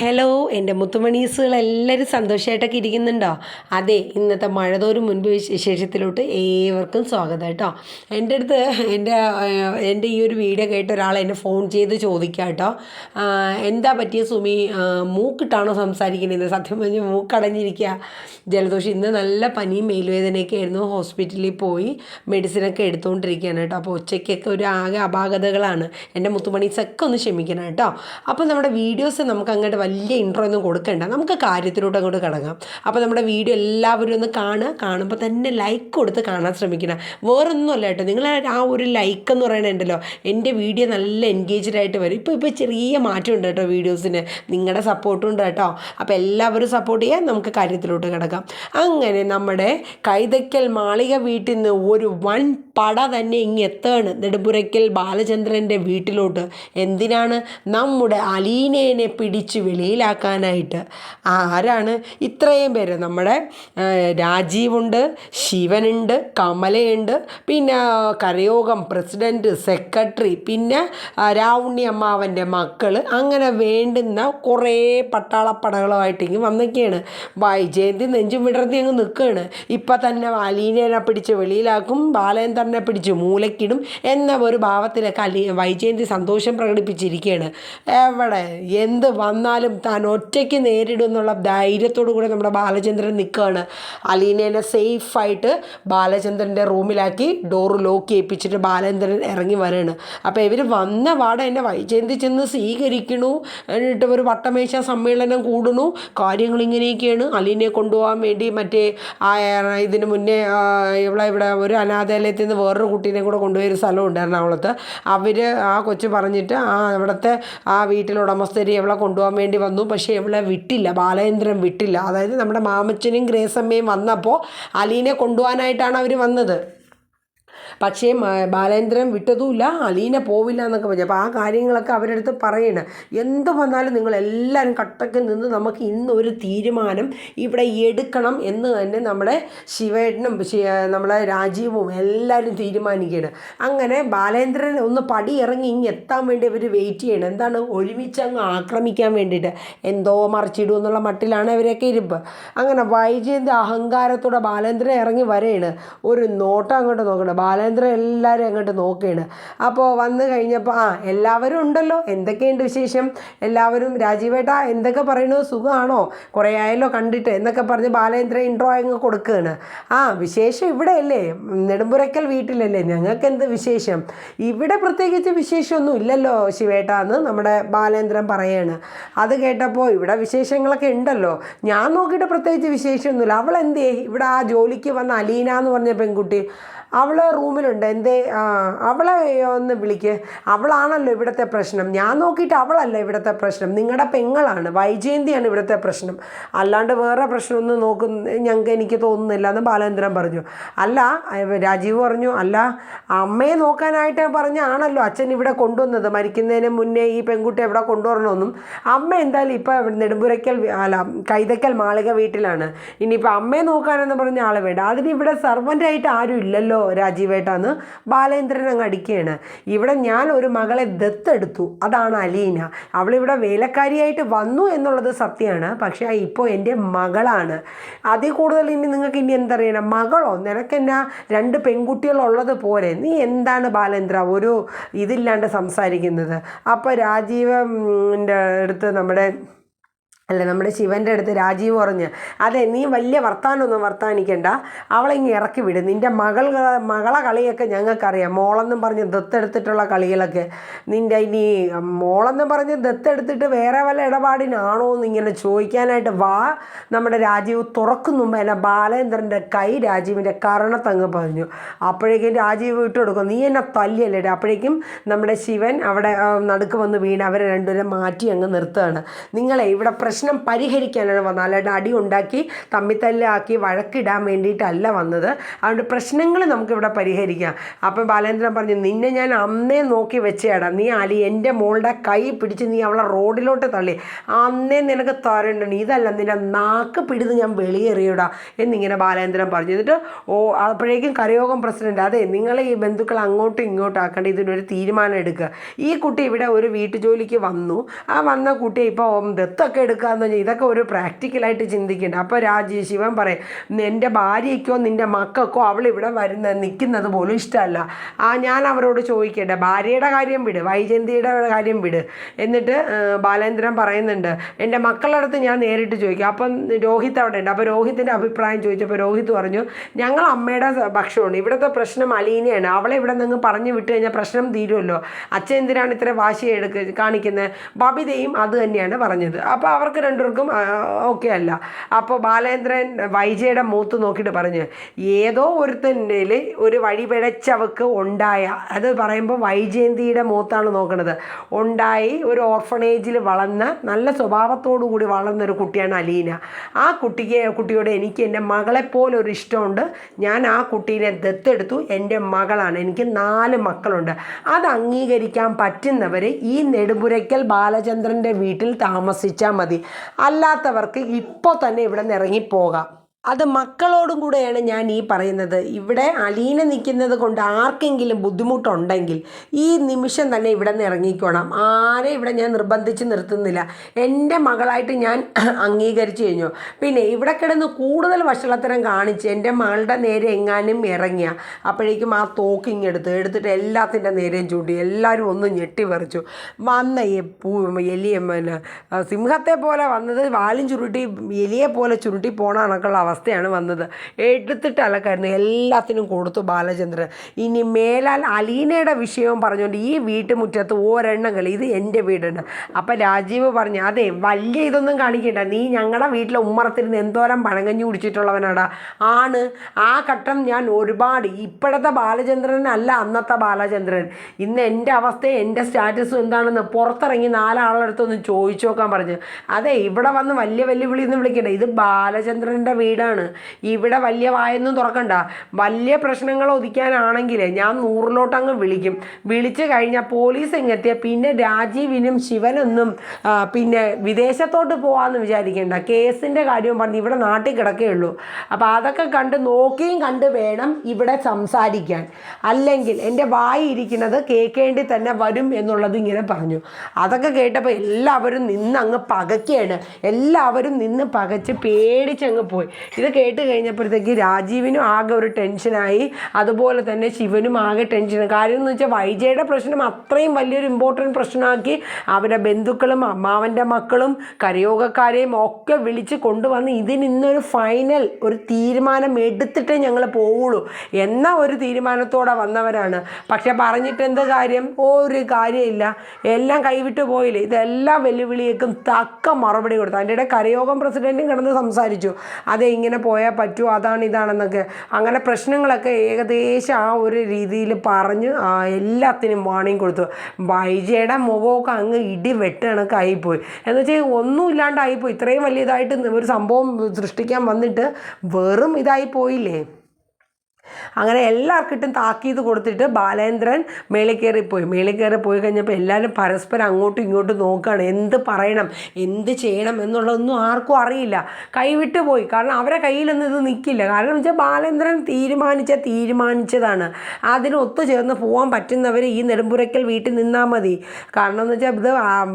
Hello എന്റെ മുത്തുമണീസുകൾ എല്ലാവരും സന്തോഷമായിട്ടൊക്കെ ഇരിക്കുന്നുണ്ടോ? അതെ ഇന്നത്തെ മഴതോറും മുൻപ് വിശേഷത്തിലോട്ട് ഏവർക്കും സ്വാഗതം കേട്ടോ. എന്റെ അടുത്ത് എന്റെ എന്റെ ഈ ഒരു വീഡിയോ കേട്ട ഒരാൾ എന്നെ ഫോൺ ചെയ്ത് ചോദിക്കുക കേട്ടോ. എന്താ പറ്റിയ സുമി? മൂക്കിട്ടാണോ സംസാരിക്കുന്നത് സത്യം പറഞ്ഞ് മൂക്കടഞ്ഞിരിക്കുക ജലദോഷം ഇന്ന് നല്ല പനിയും മേലുവേദനയൊക്കെ ആയിരുന്നു. ഹോസ്പിറ്റലിൽ പോയി മെഡിസിനൊക്കെ എടുത്തുകൊണ്ടിരിക്കുകയാണ് കേട്ടോ. അപ്പോൾ ഉച്ചയ്ക്കൊക്കെ ഒരു ആകെ അപാകതകളാണ്. എന്റെ മുത്തുമണീസൊക്കെ ഒന്ന് ക്ഷമിക്കണം കേട്ടോ. അപ്പോൾ നമ്മുടെ വീഡിയോസ് നമുക്ക് അങ്ങോട്ട് വലിയ ഇൻട്രോ ഒന്നും കൊടുക്കണ്ട. നമുക്ക് കാര്യത്തിലോട്ട് അങ്ങോട്ട് കിടങ്ങാം. അപ്പോൾ നമ്മുടെ വീഡിയോ എല്ലാവരും ഒന്ന് കാണുക. കാണുമ്പോൾ തന്നെ ലൈക്ക് കൊടുത്ത് കാണാൻ ശ്രമിക്കണം. വേറൊന്നുമല്ല കേട്ടോ. നിങ്ങൾ ആ ഒരു ലൈക്ക് എന്ന് പറയണുണ്ടല്ലോ എന്റെ വീഡിയോ നല്ല എൻഗേജ്ഡ് ആയിട്ട് വരും. ഇപ്പോൾ ഇപ്പോൾ ചെറിയ മാറ്റമുണ്ട് കേട്ടോ വീഡിയോസിന്. നിങ്ങളുടെ സപ്പോർട്ടും ഉണ്ട് കേട്ടോ. അപ്പോൾ എല്ലാവരും സപ്പോർട്ട് ചെയ്യാൻ നമുക്ക് കാര്യത്തിലോട്ട് കിടക്കാം. അങ്ങനെ നമ്മുടെ കൈതയ്ക്കൽ മാളിക വീട്ടിൽ നിന്ന് ഒരു വൻ പട തന്നെ ഇങ്ങ് എത്താണ്? നെടുമ്പുരയ്ക്കൽ ബാലചന്ദ്രന്റെ വീട്ടിലോട്ട്. എന്തിനാണ് നമ്മുടെ അലീനേനെ പിടിച്ച് വെളിയിലാക്കാനായിട്ട്? ആരാണ് ഇത്രയും പേര്? നമ്മുടെ രാജീവുണ്ട് ശിവനുണ്ട് കമലയുണ്ട് പിന്നെ കരയോഗം പ്രസിഡന്റ് സെക്രട്ടറി പിന്നെ രാവുണ്ണി അമ്മാവന്റെ മക്കൾ അങ്ങനെ വേണ്ടുന്ന കുറേ പട്ടാളപ്പടകളുമായിട്ട് ഇങ്ങ് വന്നൊക്കെയാണ് വൈജയന്തി നെഞ്ചും വിടർത്തി അങ്ങ് നിൽക്കുകയാണ്. ഇപ്പം തന്നെ അലീനേനെ പിടിച്ച് വെളിയിലാക്കും. ബാലേന്ദ്രനെ പിടിച്ച് മൂലക്കിടും എന്ന ഒരു ഭാവത്തിലൊക്കെ അലി വൈജയന്തി സന്തോഷം പ്രകടിപ്പിച്ചിരിക്കുകയാണ് എവിടെ? എന്ത് വന്നാലും താൻ ഒറ്റയ്ക്ക് നേരിടും എന്നുള്ള ധൈര്യത്തോടു കൂടെ നമ്മുടെ ബാലചന്ദ്രൻ നിൽക്കുകയാണ്. അലീനേനെ സേഫായിട്ട് ബാലചന്ദ്രന്റെ റൂമിലാക്കി ഡോറ് ലോക്ക് ചെയ്യിപ്പിച്ചിട്ട് ബാലചന്ദ്രൻ ഇറങ്ങി വരികയാണ്. അപ്പോൾ ഇവർ വന്ന വാട എന്നെ വൈജയന്തി ചെന്ന് സ്വീകരിക്കണു. എന്നിട്ട് ഒരു വട്ടമേശ സമ്മേളനം കൂടണു കാര്യങ്ങൾ ഇങ്ങനെയൊക്കെയാണ്. അലീനയെ കൊണ്ടുപോകാൻ വേണ്ടി മറ്റേ ഇതിന് മുന്നേ ഇവിടെ ഇവിടെ ഒരു അനാഥാലയത്തിൽ നിന്ന് വേറൊരു കുട്ടീനെ കൂടെ കൊണ്ടുപോയൊരു സ്ഥലമുണ്ട് എറണാകുളത്ത് അവർ ആ കൊച്ചു പറഞ്ഞിട്ട് ആ അവിടുത്തെ ആ വീട്ടിൽ ഉടമസ്ഥരി അവളെ കൊണ്ടുപോകാൻ വേണ്ടി വന്നു. പക്ഷേ അവളെ വിട്ടില്ല. ബാലേന്ദ്രൻ വിട്ടില്ല. അതായത് നമ്മുടെ മാമച്ചനും ഗ്രേസമ്മയും വന്നപ്പോൾ അലീനെ കൊണ്ടുപോകാനായിട്ടാണ് അവർ വന്നത്. പക്ഷേ ബാലേന്ദ്രൻ വിട്ടതുമില്ല അലീന പോവില്ല എന്നൊക്കെ പറഞ്ഞു. അപ്പോൾ ആ കാര്യങ്ങളൊക്കെ അവരുടെ അടുത്ത് പറയണം. എന്ത് വന്നാലും നിങ്ങൾ എല്ലാവരും കട്ടക്ക് നിന്ന് നമുക്ക് ഇന്ന് ഒരു തീരുമാനം ഇവിടെ എടുക്കണം എന്ന് തന്നെ നമ്മുടെ ശിവേട്ടനും നമ്മുടെ രാജീവും എല്ലാവരും തീരുമാനിക്കുകയാണ് അങ്ങനെ ബാലേന്ദ്രൻ ഒന്ന് പടി ഇറങ്ങി ഇങ്ങ് എത്താൻ വേണ്ടി അവർ വെയിറ്റ് ചെയ്യണം. എന്താണ്? ഒരുമിച്ച് അങ്ങ് ആക്രമിക്കാൻ വേണ്ടിയിട്ട്. എന്തോ മറിച്ചിടും എന്നുള്ള മട്ടിലാണ് അവരൊക്കെ ഇരിപ്പ്. അങ്ങനെ വൈജയന്തി അഹങ്കാരത്തോടെ ബാലേന്ദ്രൻ ഇറങ്ങി വരെയാണ് ഒരു നോട്ടം അങ്ങോട്ട് നോക്കണം. ബാലേന്ദ്രൻ എല്ലാവരും അങ്ങോട്ട് നോക്കുകയാണ് അപ്പോൾ വന്നു കഴിഞ്ഞപ്പോൾ ആ എല്ലാവരും ഉണ്ടല്ലോ. എന്തൊക്കെയുണ്ട് വിശേഷം? എല്ലാവരും രാജീവേട്ട എന്തൊക്കെ പറയണോ സുഖമാണോ കുറേ ആയല്ലോ കണ്ടിട്ട് എന്നൊക്കെ പറഞ്ഞ് ബാലേന്ദ്രൻ ഇൻട്രോ അങ്ങ് കൊടുക്കുകയാണ് ആ വിശേഷം ഇവിടെയല്ലേ? നെടുമ്പുരക്കൽ വീട്ടിലല്ലേ? ഞങ്ങൾക്ക് എന്ത് വിശേഷം? ഇവിടെ പ്രത്യേകിച്ച് വിശേഷമൊന്നും ഇല്ലല്ലോ ശിവേട്ട എന്ന് നമ്മുടെ ബാലേന്ദ്രൻ പറയാണ്. അത് കേട്ടപ്പോൾ ഇവിടെ വിശേഷങ്ങളൊക്കെ ഉണ്ടല്ലോ. ഞാൻ നോക്കിയിട്ട് പ്രത്യേകിച്ച് വിശേഷമൊന്നുമില്ല. അവൾ എന്തേ ഇവിടെ ആ ജോലിക്ക് വന്ന അലീന എന്ന് പറഞ്ഞ പെൺകുട്ടി. അവൾ റൂമിലുണ്ട്. എന്തേ? അവളെ ഒന്ന് വിളിക്ക്. അവളാണല്ലോ ഇവിടുത്തെ പ്രശ്നം. ഞാൻ നോക്കിയിട്ട് അവളല്ല ഇവിടുത്തെ പ്രശ്നം. നിങ്ങളുടെ പെങ്ങളാണ്. വൈജയന്തിയാണ് ഇവിടുത്തെ പ്രശ്നം. അല്ലാണ്ട് വേറെ പ്രശ്നമൊന്നും നോക്കുന്ന ഞങ്ങൾക്ക് എനിക്ക് തോന്നുന്നില്ല എന്ന് ബാലേന്ദ്രൻ പറഞ്ഞു. അല്ല രാജീവ് പറഞ്ഞു അല്ല അമ്മയെ നോക്കാനായിട്ട് പറഞ്ഞാണല്ലോ അച്ഛൻ ഇവിടെ കൊണ്ടുവന്നത്. മരിക്കുന്നതിന് മുന്നേ ഈ പെൺകുട്ടി എവിടെ കൊണ്ടുവരണമെന്നും അമ്മ എന്തായാലും ഇപ്പോൾ നെടുമ്പുരയ്ക്കൽ അല്ല കൈതക്കൽ മാളിക വീട്ടിലാണ്. ഇനിയിപ്പോൾ അമ്മയെ നോക്കാനെന്ന് പറഞ്ഞ ആളെ വേണ്ട. അതിന് ഇവിടെ സർവന്റായിട്ട് ആരും ഇല്ലല്ലോ രാജീവേട്ടാന്ന് ബാലേന്ദ്രൻ അങ്ങ് അടിക്കുകയാണ്. ഇവിടെ ഞാൻ ഒരു മകളെ ദത്തെടുത്തു. അതാണ് അലീന. അവളിവിടെ വേലക്കാരിയായിട്ട് വന്നു എന്നുള്ളത് സത്യമാണ്. പക്ഷേ ഇപ്പോൾ എന്റെ മകളാണ്. അതിൽ കൂടുതൽ ഇനി നിങ്ങൾക്ക് ഇനി എന്തറിയണം? മകളോ? നിനക്കെന്നാ രണ്ട് പെൺകുട്ടികളുള്ളത് പോലെ നീ എന്താണ് ബാലേന്ദ്ര ഒരു ഇതില്ലാണ്ട് സംസാരിക്കുന്നത്? അപ്പോൾ രാജീവിന്റെ അടുത്ത് നമ്മുടെ അല്ല? നമ്മുടെ ശിവന്റെ അടുത്ത് രാജീവ് പറഞ്ഞ് അതെ നീ വലിയ വർത്താനൊന്നും വർത്താനിക്കണ്ട. അവളെ ഇങ്ങ് ഇറക്കി വിടും. നിന്റെ മകൾ മകളെ കളിയൊക്കെ ഞങ്ങൾക്കറിയാം. മോളെന്നും പറഞ്ഞ് ദത്തെടുത്തിട്ടുള്ള കളികളൊക്കെ നിന്റെ ഇനി മോളെന്ന് പറഞ്ഞ് ദത്തെടുത്തിട്ട് വേറെ വല്ല ഇടപാടിനാണോ എന്ന് ഇങ്ങനെ ചോദിക്കാനായിട്ട് വാ. നമ്മുടെ രാജീവ് തുറക്കും മുമ്പ്. എന്നെ ബാലേന്ദ്രന്റെ കൈ രാജീവിന്റെ കരണത്തങ്ങ് പറഞ്ഞു അപ്പോഴേക്കും രാജീവ് വിട്ടു കൊടുക്കും നീ എന്നെ തല്ലിയല്ലേ അപ്പോഴേക്കും നമ്മുടെ ശിവൻ അവിടെ നടുക്ക് വന്ന് വീണ് അവരെ രണ്ടുപേരെ മാറ്റി അങ്ങ് നിർത്തുകയാണ്. നിങ്ങളെ ഇവിടെ പ്രശ്നം പ്രശ്നം പരിഹരിക്കാനാണ് വന്നത്. അല്ലാണ്ട് അടി ഉണ്ടാക്കി തമ്മിത്തല്ലാക്കി വഴക്കിടാൻ വേണ്ടിയിട്ടല്ല വന്നത്. അതുകൊണ്ട് പ്രശ്നങ്ങൾ നമുക്കിവിടെ പരിഹരിക്കാം. അപ്പം ബാലേന്ദ്രൻ പറഞ്ഞു നിന്നെ ഞാൻ അന്നേ നോക്കി വെച്ചേടാ. നീ അലി എന്റെ മോളുടെ കൈ പിടിച്ച് നീ അവളെ റോഡിലോട്ട് തള്ളി. അന്നേ നിനക്ക് തരണ്ട. ഇതല്ല നിന്റെ നാക്ക് പിടിച്ച് ഞാൻ വെളിയേറിയിടാ. എന്നിങ്ങനെ ബാലേന്ദ്രൻ പറഞ്ഞു. എന്നിട്ട് ഓ അപ്പോഴേക്കും കരയോഗം പ്രസിഡന്റ്. അതെ നിങ്ങൾ ഈ ബന്ധുക്കൾ അങ്ങോട്ടും ഇങ്ങോട്ടും ആക്കേണ്ട. ഇതിനൊരു തീരുമാനം എടുക്കുക. ഈ കുട്ടി ഇവിടെ ഒരു വീട്ടുജോലിക്ക് വന്നു. ആ വന്ന കുട്ടി ഇപ്പോൾ ദത്തൊക്കെ എടുക്കാന്ന് പറഞ്ഞാൽ ഇതൊക്കെ ഒരു പ്രാക്ടിക്കലായിട്ട് ചിന്തിക്കേണ്ട. അപ്പോൾ രാജീവ് ശിവൻ പറയും എന്റെ ഭാര്യയ്ക്കോ നിന്റെ മക്കൾക്കോ ഇവിടെ വരുന്ന നിൽക്കുന്നത് പോലും ഇഷ്ടമല്ല. ആ ഞാൻ അവരോട് ചോദിക്കട്ടെ. ഭാര്യയുടെ കാര്യം വിട് വൈജയന്തിയുടെ കാര്യം വിട്. എന്നിട്ട് ബാലേന്ദ്രൻ പറയുന്നുണ്ട് എന്റെ മക്കളുടെ അടുത്ത് ഞാൻ നേരിട്ട് ചോദിക്കും. അപ്പം രോഹിത് അവിടെ ഉണ്ട്. അപ്പോൾ രോഹിത്തിന്റെ അഭിപ്രായം ചോദിച്ചപ്പോൾ രോഹിത് പറഞ്ഞു ഞങ്ങൾ അമ്മയുടെ ഭക്ഷണമുണ്ട് ഭക്ഷണമാണ് ഇവിടുത്തെ പ്രശ്നം അലീനയാണ്. അവളെ ഇവിടെ നിന്ന് പറഞ്ഞു വിട്ട് കഴിഞ്ഞാൽ പ്രശ്നം തീരുമല്ലോ അച്ഛൻ എന്തിനാണ് ഇത്ര വാശി എടുക്ക കാണിക്കുന്നത് ബബിതയും അത് തന്നെയാണ് പറഞ്ഞത്. അപ്പോൾ അവർക്ക് രണ്ടുപേർക്കും ഓക്കെ അല്ല. അപ്പോൾ ബാലേന്ദ്രൻ വൈജയുടെ മൂത്ത് നോക്കിയിട്ട് പറഞ്ഞു ഏതോ ഒരുത്തന്റെ ഒരു വഴി പിഴച്ചവക്ക് ഉണ്ടായ അത് പറയുമ്പോൾ വൈജയന്തിയുടെ മൂത്താണ് നോക്കുന്നത് ഉണ്ടായി ഒരു ഓർഫണേജിൽ വളർന്ന നല്ല സ്വഭാവത്തോടു കൂടി വളർന്ന ഒരു കുട്ടിയാണ് അലീന. ആ കുട്ടിക്ക് കുട്ടിയോട് എനിക്ക് എന്റെ മകളെപ്പോലെ ഒരു ഇഷ്ടമുണ്ട്. ഞാൻ ആ കുട്ടീനെ ദത്തെടുത്തു. എന്റെ മകളാണ്. എനിക്ക് നാല് മക്കളുണ്ട്. അത് അംഗീകരിക്കാൻ പറ്റുന്നവർ ഈ നെടുമ്പുരയ്ക്കൽ ബാലചന്ദ്രന്റെ വീട്ടിൽ താമസിച്ചാൽ മതി. അല്ലാത്തവർക്ക് ഇപ്പോൾ തന്നെ ഇവിടെ നിന്ന് ഇറങ്ങിപ്പോകാം. അത് മക്കളോടും കൂടെയാണ് ഞാൻ ഈ പറയുന്നത്. ഇവിടെ അലീന നിൽക്കുന്നത് കൊണ്ട് ആർക്കെങ്കിലും ബുദ്ധിമുട്ടുണ്ടെങ്കിൽ ഈ നിമിഷം തന്നെ ഇവിടെ നിന്ന് ഇറങ്ങിക്കോണം. ആരെ ഇവിടെ ഞാൻ നിർബന്ധിച്ച് നിർത്തുന്നില്ല. എന്റെ മകളായിട്ട് ഞാൻ അംഗീകരിച്ചു കഴിഞ്ഞു. പിന്നെ ഇവിടെ കിടന്ന് കൂടുതൽ വഷളത്തരം കാണിച്ച് എന്റെ മകളുടെ നേരെ എങ്ങാനും ഇറങ്ങിയ. അപ്പോഴേക്കും ആ തോക്കിങ് എടുത്ത് എടുത്തിട്ട് എല്ലാത്തിന്റെ നേരെയും ചൂണ്ടി എല്ലാവരും ഒന്ന് ഞെട്ടി പറിച്ചു വന്ന എലിയെ സിംഹത്തെ പോലെ വന്നത് വാലും ചുരുട്ടി എലിയെ പോലെ ചുരുട്ടി പോണ കണക്കുള്ള അവസ്ഥയാണ് വന്നത്. എടുത്തിട്ട് അലക്കായിരുന്നു എല്ലാത്തിനും കൊടുത്തു ബാലചന്ദ്രൻ. ഇനി മേലാൽ അലീനയുടെ വിഷയവും പറഞ്ഞുകൊണ്ട് ഈ വീട്ടുമുറ്റത്ത് ഒരെണ്ണം കളി. ഇത് എന്റെ വീടുണ്ട് അപ്പം രാജീവ് പറഞ്ഞു അതെ വലിയ ഇതൊന്നും കാണിക്കണ്ട. നീ ഞങ്ങളുടെ വീട്ടിലെ ഉമ്മറത്തിരുന്ന് എന്തോരം പഴങ്ങഞ്ഞു കുടിച്ചിട്ടുള്ളവനാടാ. ആണ്. ആ ഘട്ടം ഞാൻ ഒരുപാട്. ഇപ്പോഴത്തെ ബാലചന്ദ്രനല്ല അന്നത്തെ ബാലചന്ദ്രൻ. ഇന്ന് എന്റെ അവസ്ഥ എന്റെ സ്റ്റാറ്റസ് എന്താണെന്ന് പുറത്തിറങ്ങി നാലാളടുത്തൊന്ന് ചോദിച്ചു നോക്കാൻ പറഞ്ഞു. അതെ ഇവിടെ വന്ന് വലിയ വെല്ലുവിളി വിളിയൊന്നും വിളിക്കണ്ട. ഇത് ബാലചന്ദ്രന്റെ വീടാണ് ഇവിടെ വലിയ വായൊന്നും തുറക്കണ്ട. വലിയ പ്രശ്നങ്ങൾ ഒതുക്കാനാണെങ്കിൽ ഞാൻ നൂറിലോട്ട് അങ്ങ് വിളിക്കും. വിളിച്ചു കഴിഞ്ഞാൽ പോലീസ് എങ്ങെത്തിയ പിന്നെ രാജീവിനും ശിവനൊന്നും പിന്നെ വിദേശത്തോട്ട് പോകാമെന്ന് വിചാരിക്കേണ്ട. കേസിന്റെ കാര്യവും പറഞ്ഞ് ഇവിടെ നാട്ടിൽ കിടക്കേ ഉള്ളൂ. അപ്പോൾ അതൊക്കെ കണ്ട് നോക്കിയും കണ്ട് വേണം ഇവിടെ സംസാരിക്കാൻ. അല്ലെങ്കിൽ എന്റെ വായി ഇരിക്കുന്നത് കേൾക്കേണ്ടി തന്നെ വരും എന്നുള്ളത് ഇങ്ങനെ പറഞ്ഞു. അതൊക്കെ കേട്ടപ്പോൾ എല്ലാവരും നിന്ന് അങ്ങ് പകയ്ക്കാണ് എല്ലാവരും നിന്ന് പകച്ച് പേടിച്ചങ്ങ് പോയി. ഇത് കേട്ട് കഴിഞ്ഞപ്പോഴത്തേക്ക് രാജീവിനും ആകെ ഒരു ടെൻഷനായി. അതുപോലെ തന്നെ ശിവനും ആകെ ടെൻഷൻ കാര്യം എന്ന് വെച്ചാൽ വൈജയുടെ പ്രശ്നം അത്രയും വലിയൊരു ഇമ്പോർട്ടന്റ് പ്രശ്നമാക്കി അവരുടെ ബന്ധുക്കളും അമ്മാവന്റെ മക്കളും കരയോഗക്കാരെയും ഒക്കെ വിളിച്ച് കൊണ്ടുവന്ന് ഇതിനിന്നൊരു ഫൈനൽ ഒരു തീരുമാനം എടുത്തിട്ടേ ഞങ്ങൾ പോവുള്ളൂ. എന്ന ഒരു തീരുമാനത്തോടെ വന്നവരാണ്. പക്ഷെ പറഞ്ഞിട്ട് എന്ത് കാര്യം? ഒരു കാര്യമില്ല. എല്ലാം കൈവിട്ട് പോയില്ലേ? ഇതെല്ലാം വെല്ലുവിളിയേക്കും തക്ക മറുപടി കൊടുത്തു. അതിന്റെ ഇടയിൽ കരയോഗം പ്രസിഡന്റും കിടന്ന് സംസാരിച്ചു. അതെ ഇങ്ങനെ പോയാൽ പറ്റുമോ? അതാണ് ഇതാണെന്നൊക്കെ. അങ്ങനെ പ്രശ്നങ്ങളൊക്കെ ഏകദേശം ആ ഒരു രീതിയിൽ പറഞ്ഞ് എല്ലാത്തിനും വാണിംഗ് കൊടുത്തു. വൈജയുടെ മുഖമൊക്കെ അങ്ങ് ഇടി വെട്ട് കണക്കായിപ്പോയി എന്ന് വെച്ചാൽ ഒന്നുമില്ലാണ്ടായിപ്പോയി ഇത്രയും വലിയതായിട്ട് ഒരു സംഭവം സൃഷ്ടിക്കാൻ വന്നിട്ട് വെറും ഇതായി പോയില്ലേ അങ്ങനെ എല്ലാവർക്കിട്ടും താക്കീത് കൊടുത്തിട്ട് ബാലേന്ദ്രൻ മേളിൽ കയറിപ്പോയി. മേളിൽ കയറി പോയി കഴിഞ്ഞപ്പോൾ എല്ലാവരും പരസ്പരം അങ്ങോട്ടും ഇങ്ങോട്ടും നോക്കുകയാണ്. എന്ത് പറയണം? എന്ത് ചെയ്യണം എന്നുള്ളതൊന്നും ആർക്കും അറിയില്ല. കൈവിട്ട് പോയി. കാരണം അവരെ കയ്യിലൊന്നും ഇത് നിൽക്കില്ല. കാരണം എന്ന് വെച്ചാൽ ബാലേന്ദ്രൻ തീരുമാനിച്ച തീരുമാനിച്ചതാണ്. അതിന് ഒത്തുചേർന്ന് പോകാൻ പറ്റുന്നവർ ഈ നെടുമ്പുരയ്ക്കൽ വീട്ടിൽ നിന്നാൽ മതി. കാരണം എന്ന് വെച്ചാൽ ഇത്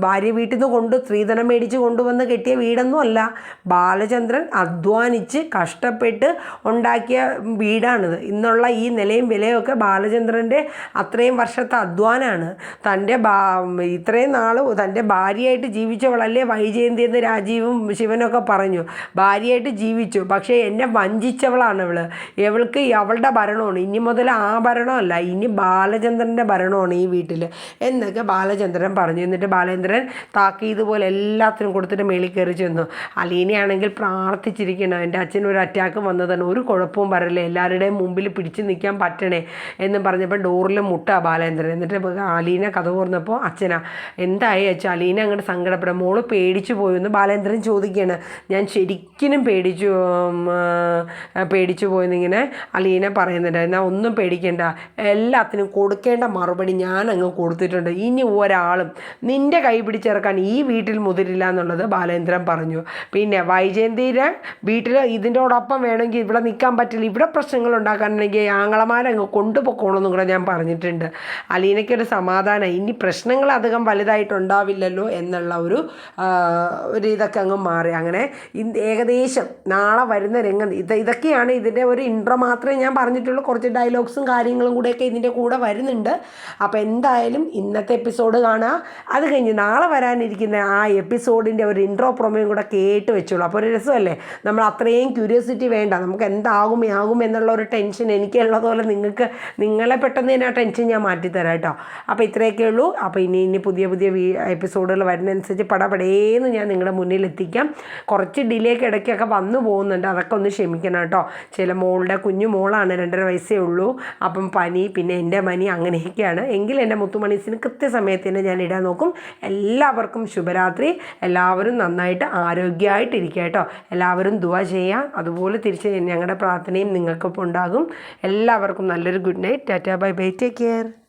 ഭാര്യ വീട്ടിൽ നിന്ന് കൊണ്ട് സ്ത്രീധനം മേടിച്ച് കൊണ്ടുവന്ന് കെട്ടിയ വീടൊന്നും അല്ല. ബാലചന്ദ്രൻ അധ്വാനിച്ച് കഷ്ടപ്പെട്ട് ഉണ്ടാക്കിയ വീടാണിത് ഇന്നുള്ള ഈ നിലയും വിലയും ഒക്കെ ബാലചന്ദ്രന്റെ അത്രയും വർഷത്തെ അധ്വാനമാണ് തന്റെ ബാ ഇത്രയും നാൾ തന്റെ ഭാര്യയായിട്ട് ജീവിച്ചവളല്ലേ വൈജയന്തി എന്ന് രാജീവും ശിവനൊക്കെ പറഞ്ഞു. ഭാര്യയായിട്ട് ജീവിച്ചു. പക്ഷേ എന്നെ വഞ്ചിച്ചവളാണ് ഇവൾ. ഇവൾക്ക് അവളുടെ ഭരണമാണ്. ഇനി മുതൽ ആ ഭരണമല്ല ഇനി ബാലചന്ദ്രന്റെ ഭരണമാണ് ഈ വീട്ടിൽ എന്നൊക്കെ ബാലചന്ദ്രൻ പറഞ്ഞു. എന്നിട്ട് ബാലചന്ദ്രൻ താക്കീത് പോലെ എല്ലാത്തിനും കൊടുത്തിട്ട് മേളിൽ കയറി ചെന്നു. അലീനയാണെങ്കിൽ പ്രാർത്ഥിച്ചിരിക്കണം. എന്റെ അച്ഛൻ ഒരു അറ്റാക്ക് വന്നതാണ്. ഒരു കുഴപ്പവും വരല്ലേ എല്ലാവരുടെയും മുമ്പിൽ പിടിച്ച് നിൽക്കാൻ പറ്റണേ എന്ന് പറഞ്ഞപ്പോൾ ഡോറിൽ മുട്ട ബാലേന്ദ്രൻ. എന്നിട്ട് അലീന കഥ തുറന്നപ്പോൾ അച്ഛനാ എന്തായി അച്ഛൻ അലീന അങ്ങോട്ട് സങ്കടപ്പെടാം. മോൾ പേടിച്ചു പോയെന്ന് ബാലേന്ദ്രൻ ചോദിക്കുകയാണ് ഞാൻ ശരിക്കും പേടിച്ചു പേടിച്ചു പോയെന്നിങ്ങനെ അലീന പറയുന്നുണ്ട് എന്നാൽ ഒന്നും പേടിക്കേണ്ട. എല്ലാത്തിനും കൊടുക്കേണ്ട മറുപടി ഞാൻ അങ്ങ് കൊടുത്തിട്ടുണ്ട്. ഇനി ഒരാളും നിന്റെ കൈ പിടിച്ചിറക്കാൻ ഈ വീട്ടിൽ മുതിരില്ല എന്നുള്ളത് ബാലേന്ദ്രൻ പറഞ്ഞു. പിന്നെ വൈജയന്തിയുടെ വീട്ടിൽ ഇതിന്റോടൊപ്പം വേണമെങ്കിൽ ഇവിടെ നിൽക്കാൻ പറ്റില്ല. ഇവിടെ പ്രശ്നങ്ങൾ ഉണ്ടാക്കാനുണ്ടെങ്കിൽ ആങ്ങളമാരങ്ങ് കൊണ്ടുപോക്കോണമെന്നും കൂടെ ഞാൻ പറഞ്ഞിട്ടുണ്ട്. അലീനയ്ക്കൊരു സമാധാനം. ഇനി പ്രശ്നങ്ങൾ അധികം വലുതായിട്ടുണ്ടാവില്ലല്ലോ എന്നുള്ള ഒരു ഒരു ഇതൊക്കെ അങ്ങ് മാറി. അങ്ങനെ ഏകദേശം നാളെ വരുന്ന രംഗം ഇത് ഇതൊക്കെയാണ് ഇതിന്റെ ഒരു ഇൻട്രോ മാത്രമേ ഞാൻ പറഞ്ഞിട്ടുള്ളൂ. കുറച്ച് ഡയലോഗ്സും കാര്യങ്ങളും കൂടെയൊക്കെ ഇതിന്റെ കൂടെ വരുന്നുണ്ട്. അപ്പോൾ എന്തായാലും ഇന്നത്തെ എപ്പിസോഡ് കാണുക അത് കഴിഞ്ഞ് നാളെ വരാനിരിക്കുന്ന ആ എപ്പിസോഡിന്റെ ഒരു ഇൻട്രോ പ്രൊമയും കൂടെ കേട്ട് വെച്ചോളൂ. അപ്പോൾ ഒരു രസമല്ലേ? നമ്മൾ അത്രയും ക്യൂരിയോസിറ്റി വേണ്ട. നമുക്ക് എന്താകും ആകും എന്നുള്ള ഒരു ടെൻഷൻ എനിക്കുള്ളതുപോലെ നിങ്ങൾക്ക് നിങ്ങളെ പെട്ടെന്ന് തന്നെ ആ ടെൻഷൻ ഞാൻ മാറ്റിത്തരാം കേട്ടോ. അപ്പോൾ ഇത്രയൊക്കെ ഉള്ളൂ. അപ്പോൾ ഇനി ഇനി പുതിയ പുതിയ എപ്പിസോഡുകൾ വരുന്നതനുസരിച്ച് പടപടേന്ന് ഞാൻ നിങ്ങളുടെ മുന്നിൽ എത്തിക്കാം കുറച്ച് ഡിലേക്ക് ഇടയ്ക്കൊക്കെ വന്നു പോകുന്നുണ്ട്. അതൊക്കെ ഒന്ന് ക്ഷമിക്കണം കേട്ടോ. ചില മോളുടെ കുഞ്ഞു മോളാണ് രണ്ടര വയസ്സേ ഉള്ളൂ. അപ്പം പനി പിന്നെ എന്റെ മനി അങ്ങനെയൊക്കെയാണ്. എങ്കിൽ എന്റെ മുത്തുമണീസിന് കൃത്യസമയത്ത് തന്നെ ഞാൻ ഇടാൻ നോക്കും. എല്ലാവർക്കും ശുഭരാത്രി. എല്ലാവരും നന്നായിട്ട് ആരോഗ്യമായിട്ടിരിക്കുക കേട്ടോ. എല്ലാവരും ദുവ ചെയ്യാം അതുപോലെ തിരിച്ച് ഞങ്ങളുടെ പ്രാർത്ഥനയും നിങ്ങൾക്കൊപ്പം ഉണ്ടാകും. എല്ലാവർക്കും നല്ലൊരു good night. Tata bye bye. Take care.